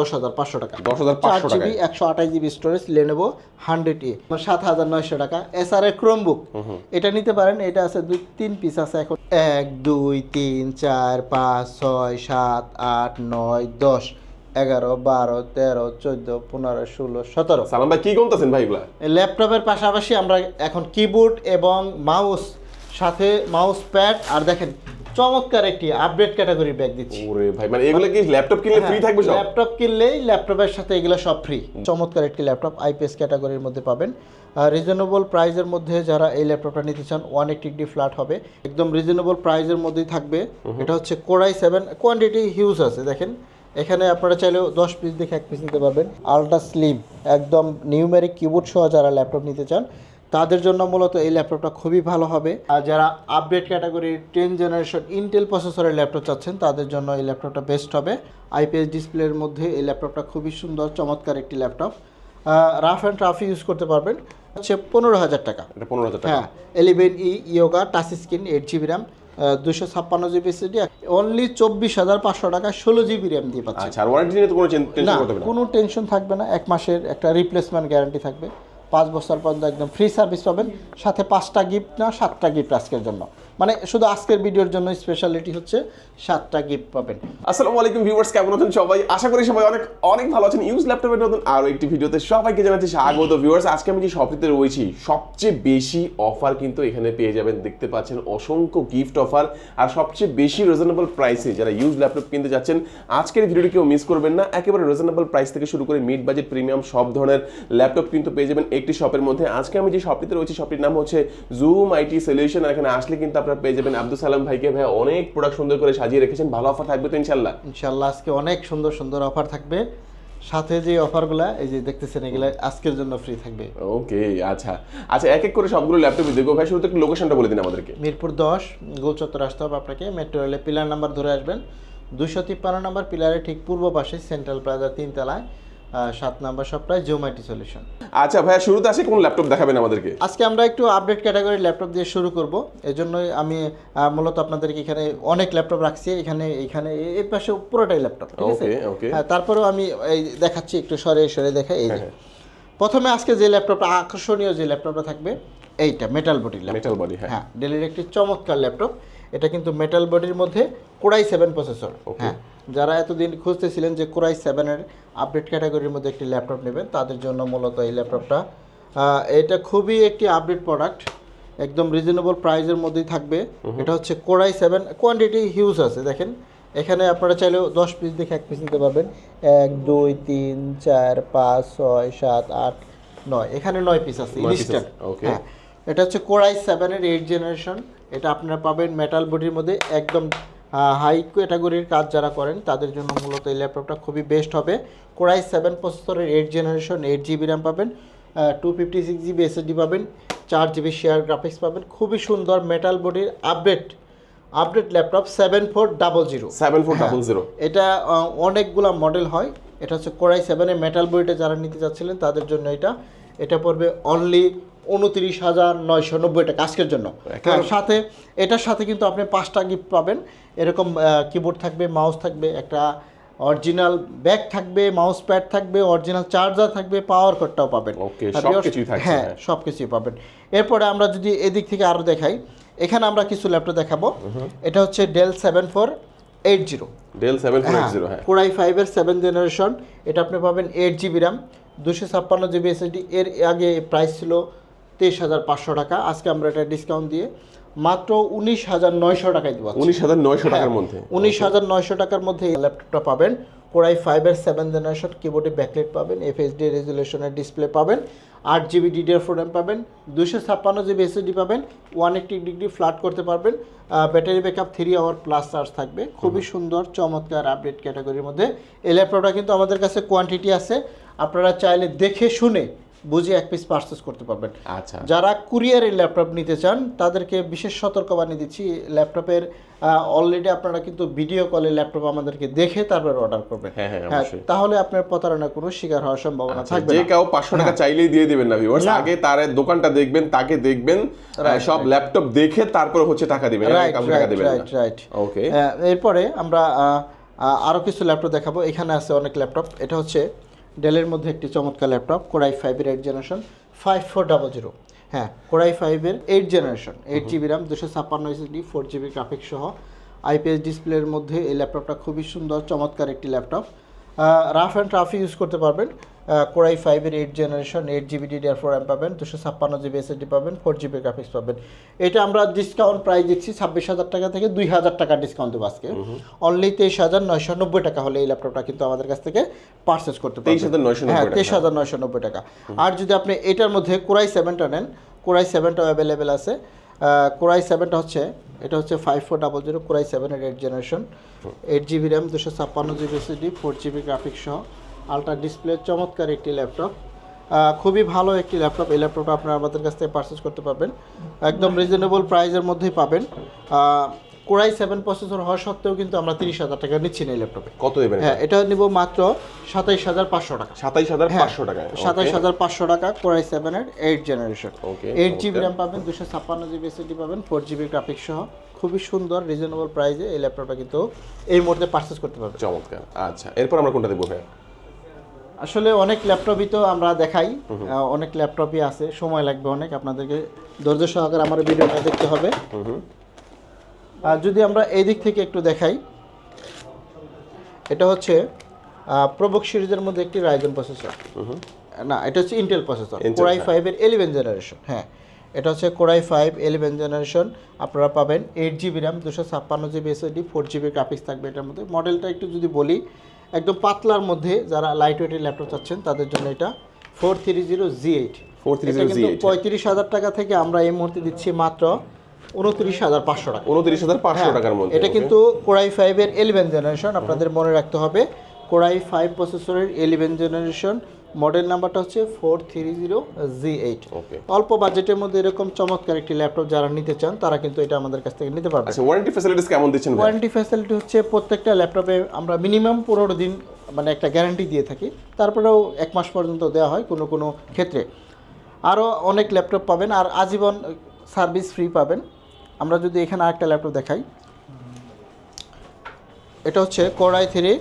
দশ হাজার পাঁচশো টাকা। দশ হাজার পাঁচশো জিবি একশো আঠাশ GB storage Lenovo hundred E সাত হাজার নয়শো টাকা। এস আর ক্রোমবুক এটা নিতে পারেন এটা আছে দুই তিন পিস আছে এখন। এক দুই তিন চার পাঁচ ছয় সাত আট নয় দশ এগারো বারো তেরো চোদ্দ পনেরো ষোলো সতেরো। সালাম ভাই কি কমতেছেন ভাই এগুলা? ল্যাপটপের পাশাপাশি আমরা এখন কিবোর্ড এবং মাউস সাথে মাউস প্যাড আর দেখেন চমৎকার একটি আপডেট ক্যাটাগরি ব্যাগ দিচ্ছি। ওরে ভাই মানে এগুলা কি ল্যাপটপ কিনলে ফ্রি থাকবে সব? ল্যাপটপ কিনলেই ল্যাপটপের সাথে এগুলো সব ফ্রি চমৎকার একটি ল্যাপটপ আইপিএস ক্যাটাগরির মধ্যে পাবেন। রিজনেবল প্রাইজের মধ্যে যারা এই ল্যাপটপটা নিতে চান ওয়ান এইটি ফ্ল্যাট হবে। একদম রিজনেবল প্রাইজের মধ্যেই থাকবে। এটা হচ্ছে কোরাই সেভেন কোয়ান্টিটি হিউজ আছে দেখেন। এখানে আপনারা চাইলেও দশ পিস দেখে এক পিস নিতে পারবেন। আলট্রা স্লিম একদম নিউমেরিক কিবোর্ড সহ যারা ল্যাপটপ নিতে চান তাদের জন্য মূলত এই ল্যাপটপটা খুবই ভালো হবে। আর যারা আপডেট ক্যাটাগরির টেন জেনারেশন ইন্টেল প্রসেসরের ল্যাপটপ চাচ্ছেন তাদের জন্য এই ল্যাপটপটা বেস্ট হবে। আইপিএস ডিসপ্লের মধ্যে এই ল্যাপটপটা খুবই সুন্দর চমৎকার একটি laptop. Rough and rough use করতে পারবেন। হচ্ছে পনেরো হাজার টাকা। পনেরো হাজার হ্যাঁ eleven E Yoga touch screen eight GB RAM দুশো ছাপ্পান্ন জিবি এসএসডি অনলি চব্বিশ হাজার পাঁচশো টাকা ষোলো জিবি র্যাম দিয়ে পাচ্ছেন। আচ্ছা কোনো টেনশন থাকবে না। এক মাসের একটা রিপ্লেসমেন্ট গ্যারান্টি থাকবে। পাঁচ বছর পর্যন্ত একদম ফ্রি সার্ভিস পাবেন, সাথে পাঁচটা গিফট না, সাতটা গিফট আজকের জন্য। মানে শুধু আজকের ভিডিওর জন্য স্পেশালিটি হচ্ছে সাতটা গিফট পাবেন। আসসালামু আলাইকুম ভিউয়ার্স কেমন আছেন সবাই? আশা করি সবাই অনেক অনেক ভালো আছেন। ইউজ ল্যাপটপের নতুন আরও একটি ভিডিওতে সবাইকে জানাচ্ছি স্বাগত ভিউয়ার্স আজকে আমি যে শপটিতে রয়েছি, সবচেয়ে বেশি অফার কিন্তু এখানে পেয়ে যাবেন। দেখতে পাচ্ছেন অসংখ্য গিফট অফার আর সবচেয়ে বেশি রিজনেবল প্রাইসে যারা ইউজ ল্যাপটপ কিনতে যাচ্ছেন, আজকের ভিডিওটি কেউ মিস করবেন না। একেবারে রিজনেবল প্রাইস থেকে শুরু করে মিড বাজেট প্রিমিয়াম সব ধরনের ল্যাপটপ কিন্তু পেয়ে যাবেন। একটি শপের মধ্যে। আজকে আমি যে শপটিতে রয়েছি শপটির নাম হচ্ছে জুম আইটি সলিউশন আর এখানে আসলে কিন্তু আপনারা পেয়ে যাবেন আব্দুল সালাম ভাইকে। ভাই অনেক প্রোডাক্ট সুন্দর করে সাজিয়ে রেখেছেন। ভালো অফার থাকবে তো ইনশাল্লাহ ইনশাল্লাহ আজকে অনেক সুন্দর সুন্দর অফার থাকবে। সাথে যে অফারগুলো এই যে দেখতেছেন এগুলো আজকের জন্য ফ্রি থাকবে। ওকে আচ্ছা। আচ্ছা এক এক করে সবগুলো ল্যাপটপ দেখব। ভাই শুরুতে একটু লোকেশনটা বলে দিন আমাদেরকে। মিরপুর দশ গোল চত্বর আসতে হবে আপনাকে। মেট্রো রেলে পিলার নাম্বার ধরে আসবেন। দুশো তিপ্পান্ন নাম্বার পিলারের ঠিক পূর্ব পাশে সেন্ট্রাল প্লাজা তিনতলায়। সাত নাম্বার সবটাই জোম্যাটি সলিউশন আচ্ছা ভাইয়া শুরুতে আসে কোন ল্যাপটপ দেখাবেন আমাদেরকে? আজকে আমরা একটু আপডেট ক্যাটাগরির ল্যাপটপ দিয়ে শুরু করব। এজন্যই আমি মূলত আপনাদেরকে এখানে অনেক ল্যাপটপ রাখছি। এখানে এখানে এর পাশে পুরোটাই ল্যাপটপ ঠিক আছে? হ্যাঁ তারপরেও আমি এই দেখাচ্ছি একটু সরে সরে দেখা এই যে। হ্যাঁ, প্রথমে আজকে যে ল্যাপটপটা আকর্ষণীয় যে ল্যাপটপটা থাকবে এইটা মেটাল ল্যাপটপ মেটাল বডি হ্যাঁ। হ্যাঁ ডেলের একটি চমৎকার ল্যাপটপ এটা কিন্তু মেটাল বডির মধ্যে কোরাই সেভেন প্রসেসর হ্যাঁ যারা এতদিন খুঁজতেছিলেন যে কোরাই সেভেনের আপডেট ক্যাটাগরির মধ্যে একটি ল্যাপটপ নেবেন তাদের জন্য মূলত এই ল্যাপটপটা এটা খুবই একটি আপডেট প্রোডাক্ট একদম রিজনেবল প্রাইজের মধ্যেই থাকবে। এটা হচ্ছে কোরাই সেভেন কোয়ান্টিটি হিউজ আছে দেখেন। এখানে আপনারা চাইলেও দশ পিস দেখে এক পিস নিতে পারবেন। এক দুই তিন চার পাঁচ ছয় সাত আট নয়। এখানে নয় পিস আছে. হ্যাঁ। এটা হচ্ছে কোরাই সেভেনের এইট জেনারেশন এটা আপনারা পাবেন মেটাল বডির মধ্যে একদম হাই ক্যাটাগরির কাজ যারা করেন তাদের জন্য মূলত এই ল্যাপটপটা খুবই বেস্ট হবে। কোরাই সেভেন প্রসেসরের eight generation eight GB RAM পাবেন two fifty six GB SSD পাবেন চার জিবি শেয়ার গ্রাফিক্স পাবেন। খুবই সুন্দর মেটাল বডির update update laptop seven four double zero seven four double zero এটা অনেকগুলা মডেল হয়। এটা হচ্ছে কোরাই সেভেনের মেটাল বডিটা যারা নিতে চাচ্ছিলেন তাদের জন্য এটা। এটা পড়বে অনলি উনত্রিশ হাজার নয়শো নব্বই টাকা আজকের জন্য। সাথে এটার সাথে কিন্তু আপনি পাঁচটা গিফট পাবেন। এরকম কিবোর্ড থাকবে মাউস থাকবে একটা অরিজিনাল ব্যাগ থাকবে মাউস প্যাড থাকবে অরিজিনাল চার্জার থাকবে পাওয়ার কটটাও পাবেন। হ্যাঁ হ্যাঁ। সব কিছুই পাবেন। এরপরে আমরা যদি এদিক থেকে আরও দেখাই এখানে আমরা কিছু ল্যাপটপ দেখাবো। এটা হচ্ছে Dell seven four eight zero Dell seven four eight zero হ্যাঁ কোরাই ফাইভের সেভেন জেনারেশন এটা আপনি পাবেন এইট জিবি র্যাম দুশো ছাপ্পান্ন জিবি এসএসডি এর আগে প্রাইস ছিল তেইশ হাজার পাঁচশো টাকা। আজকে আমরা এটা ডিসকাউন্ট দিয়ে মাত্র উনিশ হাজার নয়শো টাকায় দেবো উনিশ হাজার নয়শো টাকার মধ্যে। উনিশ হাজার নয়শো টাকার মধ্যে এই ল্যাপটপটা পাবেন। কোরাই ফাইভের সেভেন জেনারেশন কিবোর্ডে ব্যাকলেট পাবেন এফএসডি রেজুলেশনের ডিসপ্লে পাবেন আট জিবি ডিডিআর ফোর র্যাম পাবেন দুশো ছাপ্পান্ন জিবি এসএসডি পাবেন ওয়ান এইট্টি ডিগ্রি ফ্ল্যাট করতে পারবেন battery backup three hour plus charge থাকবে। খুবই সুন্দর চমৎকার আপডেট ক্যাটাগরির মধ্যে। এই ল্যাপটপটা কিন্তু আমাদের কাছে কোয়ান্টিটি আছে। আপনারা চাইলে দেখে শুনে বুঝে এক পিস পার্সেস করতে পারবেন। আচ্ছা। যারা কুরিয়ারের ল্যাপটপ নিতে চান তাদেরকে বিশেষ সতর্কবাণী দিচ্ছি ল্যাপটপের অলরেডি আপনারা কিন্তু ভিডিও কলে ল্যাপটপ আমাদেরকে দেখে তারপর অর্ডার করবেন। হ্যাঁ, হ্যাঁ, হ্যাঁ, তাহলে আপনার প্রতারণার কোনো শিকার হওয়ার সম্ভাবনা আচ্ছা, থাকবে যে। কেউ পাঁচশো টাকা চাইলেই দিয়ে দিবেন না ভিউয়ার্স আগে তার দোকানটা দেখবেন তাকে দেখবেন সব ল্যাপটপ দেখে তারপর হচ্ছে টাকা দিবেন right right right right okay এরপরে আমরা আরও কিছু ল্যাপটপ দেখাবো। এখানে আছে অনেক ল্যাপটপ এটা হচ্ছে ডেলের মধ্যে একটি চমৎকার ল্যাপটপ কোরাই ফাইভের eight generation five four double zero হ্যাঁ কোরাই ফাইভের eight generation eight GB RAM দুশো ছাপ্পান্ন এসএসডি ফোর জিবি গ্রাফিক্স সহ আইপিএস ডিসপ্লের মধ্যে এই ল্যাপটপটা খুবই সুন্দর চমৎকার একটি laptop. Rough and rough use করতে পারবেন। কোরাই ফাইভের eight generation eight GB DDR four RAM পাবেন দুশো ছাপ্পান্ন জিবি এসএসডি পাবেন ফোর জিবি গ্রাফিক্স পাবেন। এটা আমরা ডিসকাউন্ট প্রাইস দিচ্ছি ছাব্বিশ হাজার টাকা থেকে দুই হাজার টাকা ডিসকাউন্ট দেবো আজকে। অনলি তেইশ হাজার নয়শো নব্বই টাকা হলে এই ল্যাপটপটা কিন্তু আমাদের কাছ থেকে পারচেস করতে পারবেন। 23,990 হ্যাঁ তেইশ হাজার নয়শো নব্বই টাকা। আর যদি আপনি এটার মধ্যে কোরাই সেভেনটা নেন কোরাই সেভেনটাও অ্যাভেলেবেল আছে। কোরাই সেভেনটা হচ্ছে এটা হচ্ছে five four double zero core i সেভেনের eight generation eight GB RAM দুশো ছাপ্পান্ন GB SSD four GB graphics সহ। আলট্রা ডিসপ্লে চমৎকার একটি ল্যাপটপ। খুবই ভালো একটি ল্যাপটপ। এই ল্যাপটপটা আপনারা আমাদের কাছ থেকে পারচেস করতে পারবেন। একদম রিজনেবল প্রাইসের মধ্যেই পাবেন। কোরাই সেভেন প্রসেসর হওয়া সত্ত্বেও কিন্তু আমরা তিরিশ হাজার টাকা নিচ্ছি না এই ল্যাপটপে। কত দেবেন হ্যাঁ এটা নিব মাত্র সাতাইশ হাজার পাঁচশো টাকা। সাতাইশ হাজার হ্যাঁ, পাঁচশো টাকায় সাতাইশ হাজার পাঁচশো টাকা কোরাই সেভেনের eight generation eight GB. RAM পাবেন দুশো ছাপ্পান্ন জিবি এসএসডি পাবেন ফোর জিবি গ্রাফিক্স সহ। খুবই সুন্দর রিজনেবল প্রাইসে এই ল্যাপটপটা কিন্তু এই মুহূর্তে পারচেস করতে পারবেন। চমৎকার। আচ্ছা এরপর আমরা কোনটা দেখব ভাই আসলে অনেক ল্যাপটপই তো আমরা দেখাই অনেক ল্যাপটপই আছে সময় লাগবে অনেক আপনাদেরকে ধৈর্য সহকারে আমার ভিডিওটা দেখতে হবে। আর যদি আমরা এই দিক থেকে একটু দেখাই এটা হচ্ছে প্রবক সিরিজের মধ্যে একটি রাইজেন প্রসেসর না এটা হচ্ছে ইন্টেল প্রসেসর কোরাই। ফাইভের এলিভেন জেনারেশন হ্যাঁ। এটা হচ্ছে কোরাই ফাইভ এলিভেন জেনারেশন আপনারা পাবেন এইট জিবি র্যাম দুশো ছাপ্পান্ন GB SSD four GB graphics থাকবে এটার মধ্যে। মডেলটা একটু যদি বলি একদম পাতলার মধ্যে যারা লাইট ওয়েটের ল্যাপটপ চাচ্ছেন তাদের জন্য এটা four three zero G eight 430Z8 পঁয়ত্রিশ হাজার টাকা থেকে আমরা এই মুহূর্তে দিচ্ছি মাত্র উনত্রিশ হাজার পাঁচশো টাকা। উনত্রিশ হাজার পাঁচশো হ্যাঁ, টাকার মধ্যে এটা কিন্তু কোরাই ফাইভের এলিভেন জেনারেশন আপনাদের মনে রাখতে হবে। কোরাই ফাইভ প্রসেসরের এলিভেন জেনারেশন মডেল নাম্বারটা হচ্ছে four three zero G eight okay অল্প বাজেটের মধ্যে এরকম চমৎকার একটি ল্যাপটপ যারা নিতে চান তারা কিন্তু এটা আমাদের কাছ থেকে নিতে পারবে। আচ্ছা ওয়ারেন্টি ফ্যাসিলিটিস কেমন দিচ্ছেন ভাই? ওয়ারেন্টি ফ্যাসিলিটি হচ্ছে প্রত্যেকটা ল্যাপটপে আমরা মিনিমাম পনেরো দিন মানে একটা গ্যারান্টি দিয়ে থাকি। তারপরেও এক মাস পর্যন্ত দেওয়া হয় কোনো কোনো ক্ষেত্রে। আরও অনেক ল্যাপটপ পাবেন আর আজীবন সার্ভিস ফ্রি পাবেন। আমরা যদি এখানে আরেকটা ল্যাপটপ দেখাই। এটা হচ্ছে core i three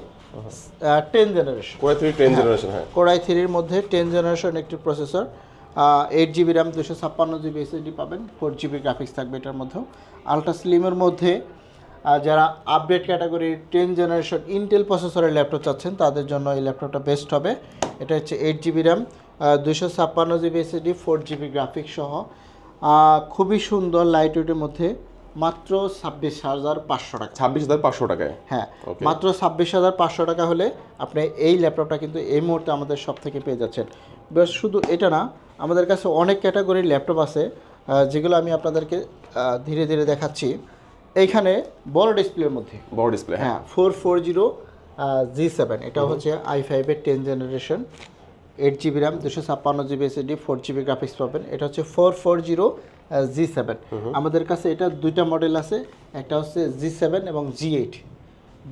ten generation core i three ten generation হ্যাঁ। কোরাই থ্রির মধ্যে টেন জেনারেশন একটি প্রসেসর এইট জিবি র্যাম দুশো ছাপ্পান্ন জিবি এসএসডি পাবেন ফোর জিবি গ্রাফিক্স থাকবে এটার মধ্যেও। আলট্রা স্লিমের মধ্যে যারা আপডেট ক্যাটাগরির টেন জেনারেশন ইন্টেল প্রসেসরের ল্যাপটপ চাচ্ছেন তাদের জন্য এই ল্যাপটপটা বেস্ট হবে। এটা হচ্ছে এইট জিবি র্যাম দুশো ছাপ্পান্ন GB SSD four GB graphics সহ। খুবই সুন্দর লাইট ওয়েটের মধ্যে মাত্র ছাব্বিশ হাজার পাঁচশো টাকা। ছাব্বিশ হাজার পাঁচশো টাকায়? হ্যাঁ মাত্র ছাব্বিশ হাজার পাঁচশো টাকা হলে আপনি এই ল্যাপটপটা কিন্তু এই মুহূর্তে আমাদের সব থেকে পেয়ে যাচ্ছেন। বেশ শুধু এটা না আমাদের কাছে অনেক ক্যাটাগরির ল্যাপটপ আছে যেগুলো আমি আপনাদেরকে ধীরে ধীরে দেখাচ্ছি। এইখানে বড় ডিসপ্লের মধ্যে। বড় ডিসপ্লে হ্যাঁ। হ্যাঁ four four zero G seven. এটা হচ্ছে আই ফাইভের ten generation. Eight GB RAM দুশো ছাপ্পান্ন GB SSD four GB graphics পাবেন। এটা হচ্ছে four four zero G seven আমাদের কাছে এটা দুইটা মডেল আছে একটা হচ্ছে জি সেভেন এবং জি এইট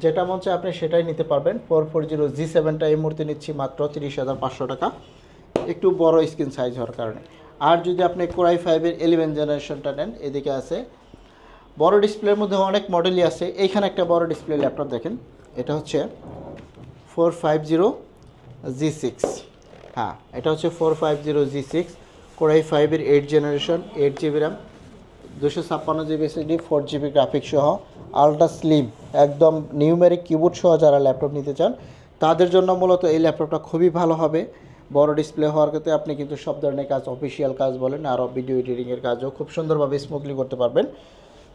যেটা মন চায় আপনি সেটাই নিতে পারবেন। ফোর ফোর জিরো জি সেভেনটা এই মুহূর্তে নিচ্ছি মাত্র তিরিশ হাজার পাঁচশো টাকা। একটু বড় স্ক্রিন সাইজ হওয়ার কারণে। আর যদি আপনি কোরাই ফাইভের এলেভেন জেনারেশনটা নেন এদিকে আছে। বড় ডিসপ্লের মধ্যে অনেক মডেলই আছে। এইখানে একটা বড় ডিসপ্লে ল্যাপটপ দেখেন। এটা হচ্ছে four five zero G six হ্যাঁ এটা হচ্ছে four five zero G six core i ফাইভের eight generation eight GB RAM দুশো ছাপ্পান্ন GB SSD four GB graphics সহ আলট্রা স্লিম একদম নিউমেরিক কিবোর্ড সহ যারা ল্যাপটপ নিতে চান, তাদের জন্য মূলত এই ল্যাপটপটা খুবই ভালো হবে। বড় ডিসপ্লে হওয়ার ক্ষেত্রে আপনি কিন্তু সব ধরনের কাজ অফিসিয়াল কাজ বলেন, আরও ভিডিও এডিটিংয়ের কাজও খুব সুন্দরভাবে স্মুথলি করতে পারবেন।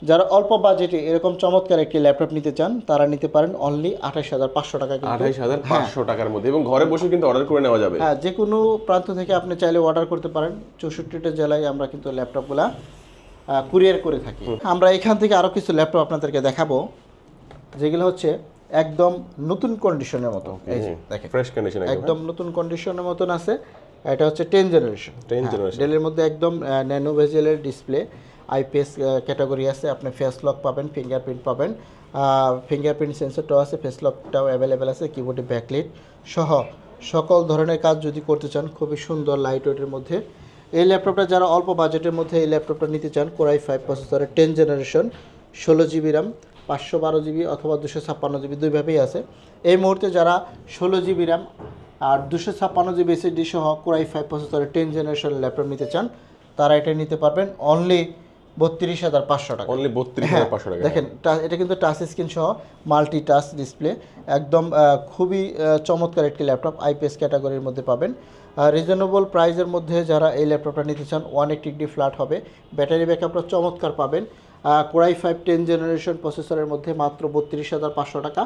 যারা অল্প বাজেটে এরকম চমৎকার একটি ল্যাপটপ নিতে চান তারা নিতে পারেন অনলি আঠাশ হাজার পাঁচশো টাকা আঠাশ হাজার পাঁচশো টাকার মধ্যে এবং ঘরে বসে কিন্তু অর্ডার করে নেওয়া যাবে। হ্যাঁ যে কোনো প্রান্ত থেকে আপনি চাইলে অর্ডার করতে পারেন। চৌষট্টিটা জেলায় আমরা কিন্তু ল্যাপটপগুলা কুরিয়ার করে থাকি। আমরা এখান থেকে আরও কিছু ল্যাপটপ আপনাদেরকে দেখাবো যেগুলো হচ্ছে একদম নতুন কন্ডিশনের মতো। এই যে দেখেন। ফ্রেশ কন্ডিশন একদম নতুন কন্ডিশনের মতন আছে। এটা হচ্ছে টেন জেনারেশন 10 generation। ডেলের মধ্যে একদম ন্যানো ভেজেলের ডিসপ্লে আইপিএস ক্যাটাগরি আছে, আপনি ফেস লক পাবেন ফিঙ্গারপ্রিন্ট পাবেন। ফিঙ্গারপ্রিন্ট সেন্সরটাও আছে ফেস লকটাও অ্যাভেলেবেল আছে কিবোর্ডে ব্যাকলিট সহ। সকল ধরনের কাজ যদি করতে চান, খুবই সুন্দর লাইট ওয়েটের মধ্যে। এই ল্যাপটপটা যারা অল্প বাজেটের মধ্যে এই ল্যাপটপটা নিতে চান কোরাই ফাইভ প্রসেসরের টেন জেনারেশন ষোলো জিবি র্যাম পাঁচশো বারো জিবি অথবা দুশো ছাপ্পান্ন জিবি দুইভাবেই আছে। এই মুহূর্তে যারা ষোলো জিবি র্যাম আর দুশো ছাপ্পান্ন জিবি এসএসডি সহ কোরাই ফাইভ প্রসেসরের টেন জেনারেশন ল্যাপটপ নিতে চান, তারা এটা নিতে পারবেন। অনলি বত্রিশ হাজার পাঁচশো টাকা। অনলি বত্রিশ হ্যাঁ, হাজার পাঁচশো টাকা। দেখেন এটা কিন্তু টাচ স্ক্রিন সহ মাল্টি টাচ ডিসপ্লে। একদম খুবই চমৎকার একটি ল্যাপটপ আইপিএস ক্যাটাগরির মধ্যে পাবেন। রিজনেবল প্রাইজের মধ্যে যারা এই ল্যাপটপটা নিতে চান ওয়ান এইটটি ডি ফ্ল্যাট হবে। ব্যাটারি ব্যাকআপটা চমৎকার পাবেন। কোরাই ফাইভ টেন জেনারেশন প্রসেসরের মধ্যে মাত্র বত্রিশ হাজার পাঁচশো টাকা।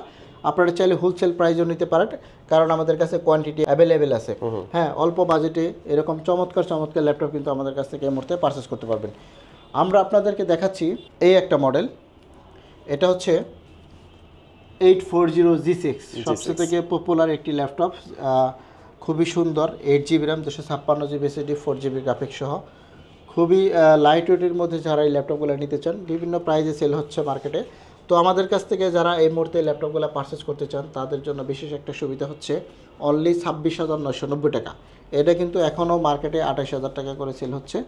আপনারা চাইলে হোলসেল প্রাইজও নিতে পারেন কারণ আমাদের কাছে কোয়ান্টিটি অ্যাভেলেবেল আছে। হ্যাঁ অল্প বাজেটে এরকম চমৎকার চমৎকার ল্যাপটপ কিন্তু আমাদের কাছ থেকে এই মুহূর্তে পারচেস করতে পারবেন। আমরা আপনাদেরকে দেখাচ্ছি এই একটা মডেল। এটা হচ্ছে eight four zero G six সবচেয়ে থেকে পপুলার একটি ল্যাপটপ খুবই সুন্দর এইট জিবি র্যাম দুশো ছাপ্পান্ন GB SSD four GB graphics সহ। খুবই লাইট ওয়েটের মধ্যে যারা এই ল্যাপটপগুলো নিতে চান বিভিন্ন প্রাইজে সেল হচ্ছে মার্কেটে তো আমাদের কাছ থেকে যারা এই মুহূর্তে ল্যাপটপগুলো পারচেস করতে চান তাদের জন্য বিশেষ একটা সুবিধা হচ্ছে অনলি ছাব্বিশ হাজার নশো নব্বই টাকা। এটা কিন্তু এখনও মার্কেটে আঠাশ হাজার টাকা করে সেল হচ্ছে।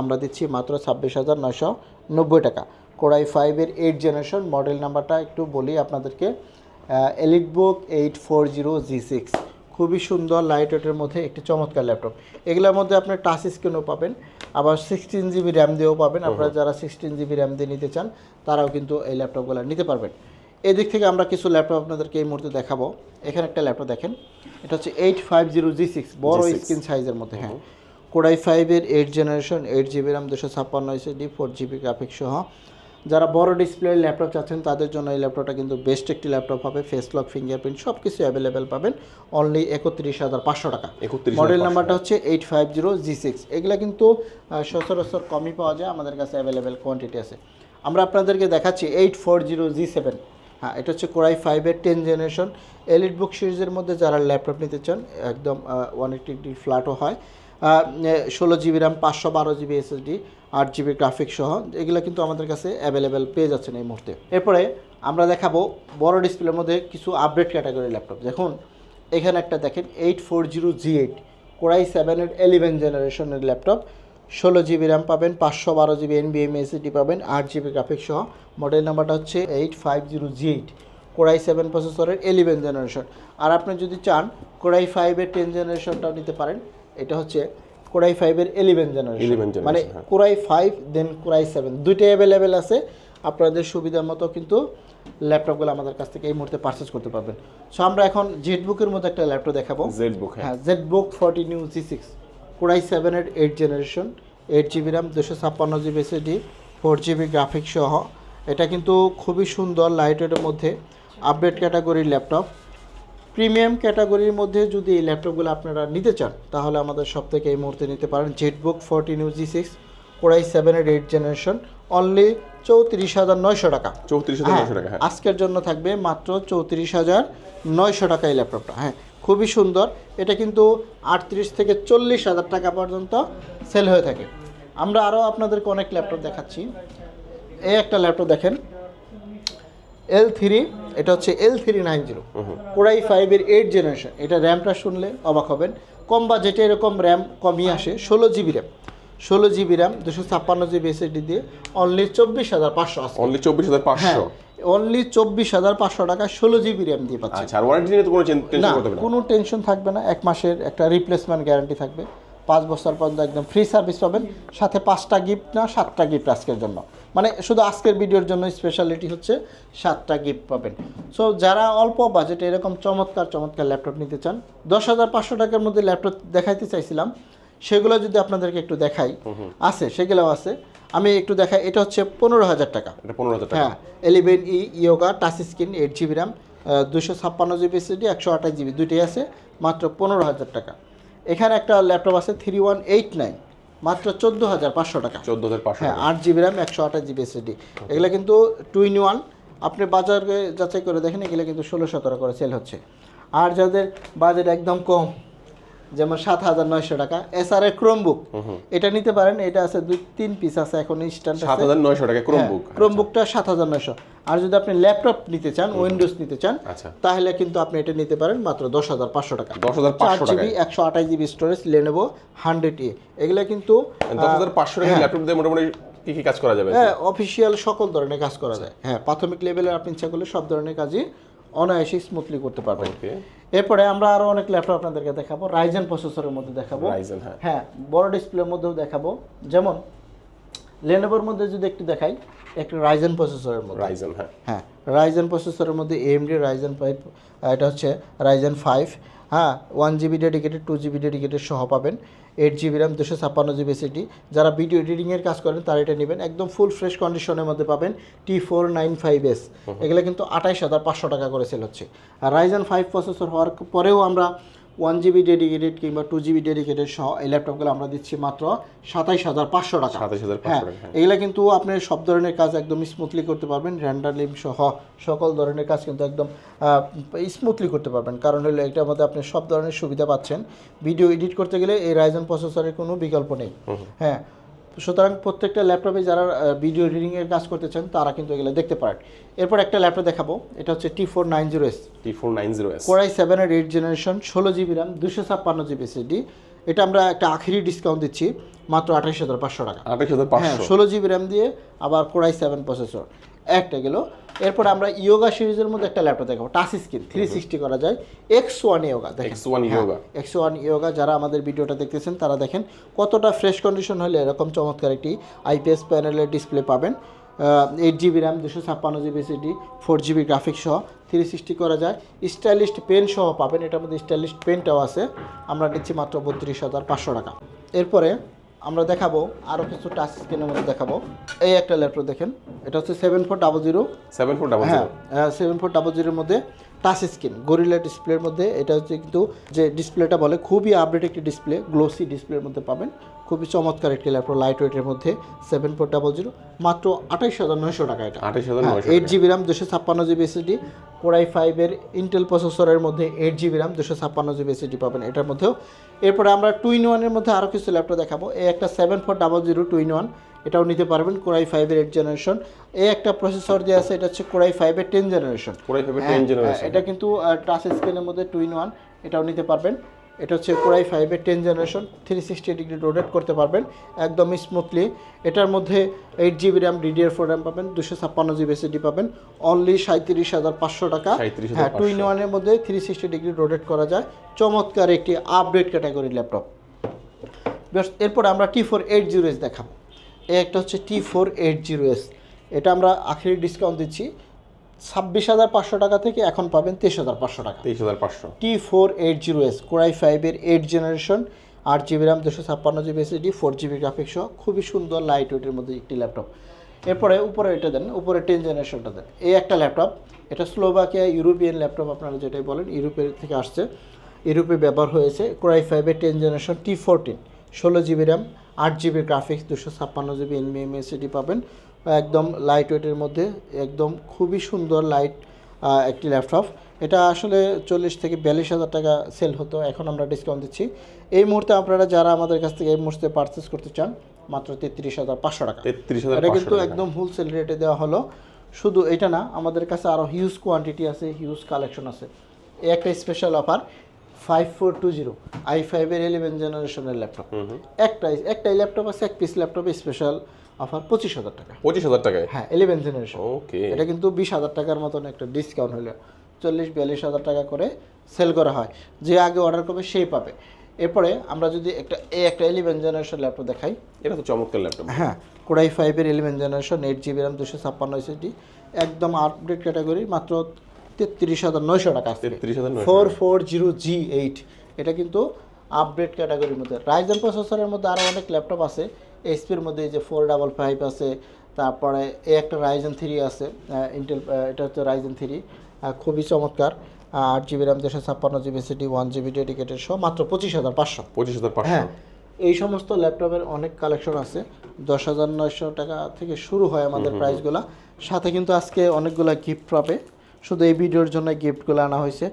আমরা দিচ্ছি মাত্র ছাব্বিশ হাজার নশো নব্বই টাকা। কোরাই ফাইভের এইট জেনারেশন মডেল নাম্বারটা একটু বলি আপনাদেরকে। EliteBook eight four zero G six খুবই সুন্দর লাইট ওয়েটের মধ্যে একটি চমৎকার ল্যাপটপ এগুলোর মধ্যে আপনি টাচ স্ক্রিনও পাবেন আবার সিক্সটিন জিবি র্যাম দিয়েও পাবেন। আপনারা যারা সিক্সটিন জিবি র্যাম দিয়ে নিতে চান তারাও কিন্তু এই ল্যাপটপগুলো নিতে পারবেন। এদিক থেকে আমরা কিছু ল্যাপটপ আপনাদেরকে এই মুহূর্তে দেখাবো। এখানে একটা ল্যাপটপ দেখেন। এটা হচ্ছে eight five zero G six বড় G6 স্ক্রিন সাইজের মধ্যে হ্যাঁ। কোড়াই ফাইভের eight generation eight GB RAM দুশো ছাপ্পান্ন এসএসডি ফোর জিবি গ্রাফিক্স সহ। যারা বড় ডিসপ্লের ল্যাপটপ চাচ্ছেন তাদের জন্য এই ল্যাপটপটা কিন্তু বেস্ট একটি ল্যাপটপ হবে। ফেস লক ফিঙ্গারপ্রিন্ট সব কিছু অ্যাভেলেবেল পাবেন। অনলি একত্রিশ হাজার পাঁচশো টাকা। মডেল নাম্বারটা হচ্ছে eight five zero G six এগুলো কিন্তু সচরাচর কমই পাওয়া যায়। আমাদের কাছে অ্যাভেলেবেল কোয়ান্টিটি আছে। আমরা আপনাদেরকে দেখাচ্ছি eight four zero G seven হ্যাঁ এটা হচ্ছে কোরাই ফাইভের টেন জেনারেশন এলিট বুক সিরিজের মধ্যে যারা ল্যাপটপ নিতে চান একদম ওয়ান এইটটি ফ্ল্যাটও হয়। ষোলো জিবি র্যাম, পাঁচশো বারো জিবি এসএসডি আট জিবি গ্রাফিক সহ, এগুলো কিন্তু আমাদের কাছে অ্যাভেলেবেল পেয়ে যাচ্ছেন এই মুহূর্তে। এরপরে আমরা দেখাবো বড় ডিসপ্লের মধ্যে কিছু আপডেট ক্যাটাগরি ল্যাপটপ দেখুন, এখানে একটা দেখেন eight four zero G eight core i সেভেনের এলেভেন জেনারেশনের ল্যাপটপ ষোলো জিবি র্যাম পাবেন, পাঁচশো বারো জিবি এনবিএম এসিডি পাবেন, আট জিবি গ্রাফিক্স সহ। মডেল নাম্বারটা হচ্ছে eight five zero G eight core i seven প্রসেসরের এলিভেন জেনারেশন আর আপনি যদি চান কোরাই ফাইভের টেন জেনারেশনটাও নিতে পারেন। এটা হচ্ছে কোরাই ফাইভের এলেভেন 11 জেনারেশন মানে। Core i five then core i seven দুইটাই অ্যাভেলেবেল আছে। আপনাদের সুবিধা মতো কিন্তু ল্যাপটপগুলো আমাদের কাছ থেকে এই মুহূর্তে পারচেস করতে পারবেন। সো আমরা এখন জেটবুকের মধ্যে একটা ল্যাপটপ দেখাবো। জেড বুক হ্যাঁ। হ্যাঁ ZBook forty new G six core i সেভেনের eight generation eight GB RAM দুশো ছাপ্পান্ন GB SSD four GB graphics সহ। এটা কিন্তু খুবই সুন্দর লাইট ওয়েটের মধ্যে আপডেট ক্যাটাগরির ল্যাপটপ। প্রিমিয়াম ক্যাটাগরির মধ্যে যদি এই ল্যাপটপগুলো আপনারা নিতে চান তাহলে আমাদের সব থেকে এই মুহূর্তে নিতে পারেন ZBook forty new G six core i সেভেনের এইট জেনারেশন অনলি চৌত্রিশ হাজার নয়শো টাকা। চৌত্রিশ হাজার হ্যাঁ, নশো টাকা হ্যাঁ। আজকের জন্য থাকবে মাত্র চৌত্রিশ হাজার নয়শো টাকা এই ল্যাপটপটা হ্যাঁ। খুবই সুন্দর এটা কিন্তু আটত্রিশ থেকে চল্লিশ হাজার টাকা পর্যন্ত সেল হয়ে থাকে। আমরা আরও আপনাদেরকে অনেক ল্যাপটপ দেখাচ্ছি। এই একটা ল্যাপটপ দেখেন এল থ্রি এটা হচ্ছে L three nine zero core i ফাইভের এইট জেনারেশন এটা র্যামটা শুনলে অবাক হবেন। কম বাজেটে এরকম র্যাম কমই আসে ষোলো জিবি র্যাম ষোলো জিবি র্যাম দুশো ছাপ্পান্ন জিবি এসএসডি দিয়ে অনলি চব্বিশ হাজার পাঁচশো আছে। অনলি চব্বিশ হাজার হ্যাঁ পাঁচশো অনলি চব্বিশ হাজার পাঁচশো টাকা ষোলো জিবি র্যাম দিয়ে পাচ্ছেন। আচ্ছা আর ওয়ারেন্টি নিয়ে তো কোনো টেনশন না। কোনো টেনশন থাকবে না এক মাসের একটা রিপ্লেসমেন্ট গ্যারান্টি থাকবে। পাঁচ বছর পর্যন্ত একদম ফ্রি সার্ভিস পাবেন। সাথে পাঁচটা গিফট না সাতটা গিফট আজকের জন্য। মানে শুধু আজকের ভিডিওর জন্য স্পেশালিটি হচ্ছে সাতটা গিফট পাবেন। সো যারা অল্প বাজেটে এরকম চমৎকার চমৎকার ল্যাপটপ নিতে চান দশ হাজার পাঁচশো টাকার মধ্যে ল্যাপটপ দেখাইতে চাইছিলাম সেগুলো যদি আপনাদেরকে একটু দেখাই আছে সেগুলোও আছে। আমি একটু দেখাই এটা হচ্ছে পনেরো হাজার টাকা। পনেরো হাজার হ্যাঁ eleven E Yoga touch screen eight GB RAM দুশো ছাপ্পান্ন জিবি সিডি একশো আঠাশ জিবি দুইটাই আছে মাত্র পনেরো হাজার টাকা। এখানে একটা ল্যাপটপ আছে থ্রি ওয়ান এইট নাইন মাত্র চোদ্দ হাজার পাঁচশো টাকা। চোদ্দ হাজার পাঁচশো হ্যাঁ আট জিবি র্যাম একশো আঠাশ জিবি এসএসডি। এগুলো কিন্তু টু ইন ওয়ান আপনি বাজারে যাচাই করে দেখেন এগুলো কিন্তু ষোলো সতেরো করে সেল হচ্ছে। আর যাদের বাজেট একদম কম যেমন সাত হাজার নয়শো টাকা। এসআর এ ক্রোমবুক এটা নিতে পারেন এটা আছে দুই তিন পিস আছে এখন ইনস্ট্যান্ট সাত হাজার নয়শো টাকা ক্রোমবুক ক্রোমবুকটা সাত হাজার নয়শো। আর যদি আপনি ল্যাপটপ নিতে চান উইন্ডোজ নিতে চান আচ্ছা। তাহলে কিন্তু আপনি এটা নিতে পারেন মাত্র দশ হাজার পাঁচশো টাকা। দশ হাজার পাঁচশো জিবি একশো আঠাশ GB storage Lenovo hundred E এগুলো কিন্তু দশ হাজার পাঁচশো টাকা হ্যাঁ। ল্যাপটপ দিয়ে মোটামুটি কি কি কাজ করা যাবে? হ্যাঁ অফিসিয়াল সকল ধরনের কাজ করা যায়। হ্যাঁ প্রাথমিক লেভেলের আপনি ইচ্ছা করলে সব ধরনের কাজই অনায়াসে স্মুথলি করতে পারবেন। এরপরে আমরা আরও অনেক ল্যাপটপ আপনাদেরকে দেখাবো। রাইজেন প্রসেসরের মধ্যে দেখাবো। রাইজেন হ্যাঁ। হ্যাঁ বড় ডিসপ্লের মধ্যেও দেখাবো। যেমন লেনোভোর মধ্যে যদি একটু দেখাই একটা রাইজেন প্রসেসরের মধ্যে। রাইজেন হ্যাঁ। হ্যাঁ রাইজেন প্রসেসরের মধ্যে এমডি রাইজেন ফাইভ এটা হচ্ছে রাইজেন ফাইভ হ্যাঁ one GB dedicated two GB dedicated সহ পাবেন। এইট জিবি র্যাম দুশো ছাপ্পান্ন জিবি সিটি যারা ভিডিও এডিটিংয়ের কাজ করেন তারা এটা নেবেন। একদম ফুল ফ্রেশ কন্ডিশনের মধ্যে পাবেন T four nine five S এগুলো কিন্তু আঠাইশ হাজার পাঁচশো টাকা করে সেল হচ্ছে। আর রাইজেন ফাইভ প্রসেসর হওয়ার পরেও আমরা ওয়ান জিবি ডেডিকেটেড কিংবা টু জিবি ডেডিকেটেড সহ এই ল্যাপটপগুলো আমরা দিচ্ছি মাত্র সাতাইশ হাজার পাঁচশো টাকা। সাতাইশ হাজার হ্যাঁ এগুলো হ্যাঁ। এগুলা কিন্তু আপনি সব ধরনের কাজ একদম স্মুথলি করতে পারবেন। র্যান্ডারলিম সহ সকল ধরনের কাজ কিন্তু একদম স্মুথলি করতে পারবেন। কারণ হলো এটার মধ্যে আপনি সব ধরনের সুবিধা পাচ্ছেন। ভিডিও এডিট করতে গেলে এই রাইজন প্রসেসরের কোনো বিকল্প নেই। হ্যাঁ সুতরাং প্রত্যেকটা ল্যাপটপে যারা ভিডিও এডিটিংয়ের কাজ করতে চান তারা কিন্তু এগুলো দেখতে পারেন। এরপর একটা ল্যাপটপ দেখাবো এটা হচ্ছে T four nine zero S T four nine zero S core i সেভেনের এইট জেনারেশন ষোলো জিবি র্যাম দুশো ছাপ্পান্ন জিবি এসএসডি এটা আমরা একটা আখেরি ডিসকাউন্ট দিচ্ছি মাত্র আঠাশ হাজার পাঁচশো টাকা। আঠাশ হাজার হ্যাঁ পাঁচশো ষোলো জিবি র্যাম দিয়ে আবার কোরাই সেভেন প্রসেসর একটা গেল। এরপর আমরা ইয়োগা সিরিজের মধ্যে একটা ল্যাপটপ দেখাবো। টাচ স্ক্রিন থ্রি সিক্সটি করা যায়। এক্স ওয়ান ইয়োগা দেখেন। X one Yoga. X one Yoga যারা আমাদের ভিডিওটা দেখতেছেন তারা দেখেন কতটা ফ্রেশ কন্ডিশন হলে এরকম চমৎকার একটি আইপিএস প্যানেলের ডিসপ্লে পাবেন। এইট জিবি র্যাম দুশো ছাপ্পান্ন GB SSD four GB graphics সহ থ্রি সিক্সটি করা যায়। স্টাইলিস্ট পেন সহ পাবেন। এটার মধ্যে স্টাইলিস্ট পেনটাও আছে। আমরা নিচ্ছি মাত্র বত্রিশ হাজার পাঁচশো টাকা। এরপরে আমরা দেখাবো আরও কিছু টাচ স্ক্রিনের মধ্যে দেখাবো। এই একটা ল্যাপটপ দেখেন এটা হচ্ছে seven four double zero seven four double হ্যাঁ সেভেন ফোর ডাবল জিরোর মধ্যে টাচ স্ক্রিন গরিলা ডিসপ্লের মধ্যে। এটা হচ্ছে কিন্তু যে ডিসপ্লেটা বলে খুবই আপডেট একটি ডিসপ্লে গ্লোসি ডিসপ্লের মধ্যে পাবেন। খুবই চমৎকার একটি ল্যাপটপ লাইট ওয়েটের মধ্যে সেভেন ফোর ডাবল জিরো মাত্র আঠাইশ হাজার নয়শো টাকা এটা। আঠাশ হাজার এইট জিবি র্যাম দুশো ছাপ্পান্ন জিবি এসএসডি কোরাই ফাইভের ইন্টেল প্রসেসরের মধ্যে এইট জিবি র্যাম দুশো ছাপ্পান্ন জিবি এসএসডি পাবেন এটার মধ্যেও। এরপরে আমরা টু ইন ওয়ানের মধ্যে আরও কিছু ল্যাপটপ দেখাবো। এই একটা seven four double zero two in one এটাও নিতে পারবেন কোরাই ফাইভের এইট জেনারেশন এই একটা প্রসেসর যে আছে এটা হচ্ছে কোরাই ফাইভের টেন জেনারেশন কোরাই ফাইভের টেন জেনারেশন এটা কিন্তু টাচ স্ক্রিনের মধ্যে টু ইন ওয়ান এটাও নিতে পারবেন। এটা হচ্ছে কোরাই ফাইভের ten generation three sixty degree rotate করতে পারবেন একদম স্মুথলি এটার মধ্যে eight GB RAM DDR four RAM পাবেন দুশো ছাপ্পান্ন জিবি এসএসডি পাবেন অনলি সাঁত্রিশ হাজার পাঁচশো টাকা। 37,500 হ্যাঁ টু ইন ওয়ানের মধ্যে থ্রি সিক্সটি ডিগ্রি রোটেট করা যায়। চমৎকার একটি আপডেট ক্যাটাগরি ল্যাপটপ এরপর আমরা টি ফোর এইট জিরো দেখাবো। এই একটা হচ্ছে T four eight zero S এটা আমরা আখেরি ডিসকাউন্ট দিচ্ছি। ছাব্বিশ হাজার পাঁচশো টাকা থেকে এখন পাবেন তেইশ হাজার পাঁচশো টাকা। তেইশ হাজার পাঁচশো। T four eight zero S core i ফাইভের এইট জেনারেশন আট জিবি র্যাম দুশো ছাপ্পান্ন GB S SSD four GB graphics সহ খুবই সুন্দর লাইট ওয়েটের মধ্যে একটি ল্যাপটপ এরপরে উপরে এটা দেন উপরে টেন জেনারেশনটা দেন। এই একটা ল্যাপটপ এটা স্লোভাকিয়া ইউরোপিয়ান ল্যাপটপ আপনারা যেটাই বলেন ইউরোপের থেকে আসছে। ইউরোপে ব্যবহার হয়েছে কোরাই ফাইভের টেন জেনারেশন টি ফোরটিন ষোলো জিবি র্যাম আট জিবি গ্রাফিক্স দুশো ছাপ্পান্ন জিবি এনবিএম এসএসডি পাবেন। একদম লাইট ওয়েটের মধ্যে একদম খুবই সুন্দর লাইট একটি ল্যাপটপ এটা আসলে চল্লিশ থেকে বিয়াল্লিশ হাজার টাকা সেল হতো এখন আমরা ডিসকাউন্ট দিচ্ছি। এই মুহূর্তে আপনারা যারা আমাদের কাছ থেকে এই মুহূর্তে পারচেস করতে চান মাত্র তেত্রিশ হাজার পাঁচশো টাকা। তেত্রিশ হাজার এটা কিন্তু একদম হোলসেল রেটে দেওয়া হলো। শুধু এটা না আমাদের কাছে আরও হিউজ কোয়ান্টিটি আছে হিউজ কালেকশন আছে। এই একটা special offer five four two zero I ফাইভের ইলেভেন জেনারেশনের ল্যাপটপ একটাই একটাই ল্যাপটপ আছে এক পিস ল্যাপটপে স্পেশাল অফার পঁচিশ হাজার টাকা। পঁচিশ হাজার টাকায় হ্যাঁ ইলেভেন জেনারেশন ওকে এটা কিন্তু বিশ হাজার টাকার মতন একটা ডিসকাউন্ট হলো চল্লিশ বিয়াল্লিশ হাজার টাকা করে সেল করা হয়। যে আগে অর্ডার করবে সেই পাবে। এরপরে আমরা যদি একটা এই একটা ইলেভেন জেনারেশন ল্যাপটপ দেখাই। এটা তো চমৎকার ল্যাপটপ হ্যাঁ কোড়াই ফাইভের eleven generation eight GB RAM দুশো ছাপ্পান্ন এসএসডি একদম আপডেট ক্যাটাগরি মাত্র তেত্রিশ হাজার নয়শো টাকা তেত্রিশ হাজার four four zero G eight. এটা কিন্তু আপডেট ক্যাটাগরির মধ্যে। রাইজেন প্রসেসরের মধ্যে আরও অনেক ল্যাপটপ আছে। এইচপির মধ্যে যে ফোর ডাবল ফাইভ আছে তারপরে এই একটা রাইজেন থ্রি আছে ইন্টেল এটা হচ্ছে রাইজেন থ্রি খুবই চমৎকার। আট জিবি র্যাম দুশো ছাপ্পান্ন GB city one GB dedicated সহ মাত্র পঁচিশ হাজার পাঁচশো। পঁচিশ হাজার পাঁচশো। হ্যাঁ এই সমস্ত ল্যাপটপের অনেক কালেকশন আছে। দশ হাজার নয়শো টাকা থেকে শুরু হয় আমাদের প্রাইসগুলো সাথে কিন্তু আজকে অনেকগুলো গিফট পাবে শুধু এই ভিডিওর জন্য গিফটগুলো আনা হয়েছে।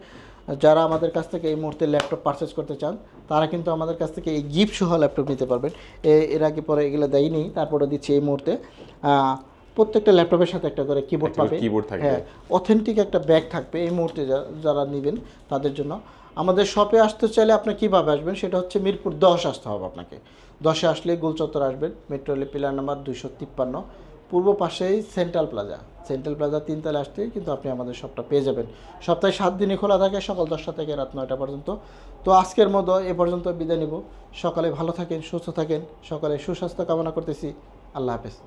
যারা আমাদের কাছ থেকে এই মুহূর্তে ল্যাপটপ পারচেস করতে চান তারা কিন্তু আমাদের কাছ থেকে এই গিফট সহ ল্যাপটপ নিতে পারবেন। এর আগে পরে এগুলো দেয়নি তারপরে দিচ্ছি এই মুহূর্তে। প্রত্যেকটা ল্যাপটপের সাথে একটা করে কিবোর্ড পাবে keyboard থাকবে। হ্যাঁ অথেন্টিক একটা ব্যাগ থাকবে এই মুহূর্তে যা- যারা নেবেন তাদের জন্য। আমাদের শপে আসতে চাইলে আপনি কীভাবে আসবেন সেটা হচ্ছে মিরপুর দশ আসতে হবে আপনাকে। দশে আসলে গোলচত্বর আসবেন মেট্রো রেল পিলার নাম্বার দুইশো তিপ্পান্ন। পূর্ব পাশেই সেন্ট্রাল প্লাজা। সেন্ট্রাল প্লাজা তিনতলা আসতে কিন্তু আপনি আমাদের সবটা পেয়ে যাবেন। সপ্তাহে সাত দিনই খোলা থাকে, সকাল দশটা থেকে রাত নয়টা পর্যন্ত। তো আজকের মতো এ পর্যন্ত বিদায় নিব। সকালে ভালো থাকেন, সুস্থ থাকেন। সকালে সুস্বাস্থ্য কামনা করতেছি। আল্লাহ হাফেজ।